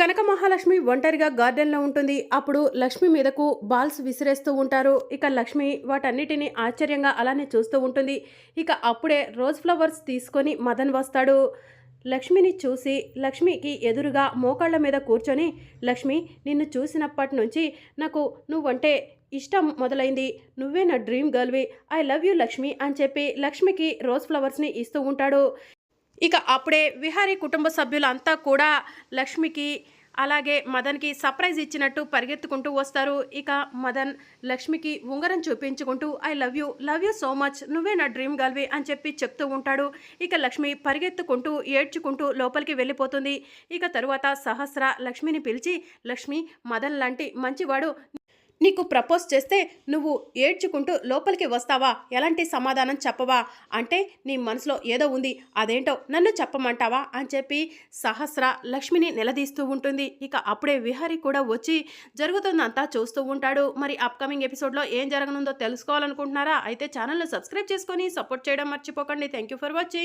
కనక మహాలక్ష్మి ఒంటరిగా గార్డెన్లో ఉంటుంది. అప్పుడు లక్ష్మి మీదకు బాల్స్ విసిరేస్తూ ఉంటారు. ఇక లక్ష్మి వాటన్నిటిని ఆశ్చర్యంగా అలానే చూస్తూ ఉంటుంది. ఇక అప్పుడే రోజ్ ఫ్లవర్స్ తీసుకొని మదన్ వస్తాడు. లక్ష్మిని చూసి లక్ష్మికి ఎదురుగా మోకాళ్ళ మీద కూర్చొని లక్ష్మి నిన్ను చూసినప్పటి నుంచి నాకు నువ్వంటే ఇష్టం మొదలైంది. నువ్వే నా డ్రీమ్ గర్ల్వి. ఐ లవ్ యూ లక్ష్మి అని చెప్పి లక్ష్మికి రోజ్ ఫ్లవర్స్ని ఇస్తూ ఉంటాడు. ఇక అప్పుడే విహారీ కుటుంబ సభ్యులంతా కూడా లక్ష్మికి అలాగే మదన్కి సర్ప్రైజ్ ఇచ్చినట్టు పరిగెత్తుకుంటూ వస్తారు. ఇక మదన్ లక్ష్మికి ఉంగరం చూపించుకుంటూ I love you love you so much నువ్వే నా డ్రీమ్ గర్ల్వి అని చెప్పి చెప్తూ ఉంటాడు. ఇక లక్ష్మి పరిగెత్తుకుంటూ ఏడ్చుకుంటూ లోపలికి వెళ్ళిపోతుంది. ఇక తరువాత సహస్ర లక్ష్మిని పిలిచి లక్ష్మి మదన్ లాంటి మంచివాడు నీకు ప్రపోజ్ చేస్తే నువ్వు ఏడ్చుకుంటూ లోపలికి వస్తావా? ఎలాంటి సమాధానం చెప్పవా? అంటే నీ మనసులో ఏదో ఉంది అదేంటో నన్ను చెప్పమంటావా? అని చెప్పి సహస్ర లక్ష్మిని నిలదీస్తూ ఉంటుంది. ఇక అప్పుడే విహారి కూడా వచ్చి జరుగుతుందంతా చూస్తూ ఉంటాడు. మరి అప్కమింగ్ ఎపిసోడ్లో ఏం జరగనుందో తెలుసుకోవాలనుకుంటున్నారా? అయితే ఛానల్ను సబ్స్క్రైబ్ చేసుకొని సపోర్ట్ చేయడం మర్చిపోకండి. Thank you for watching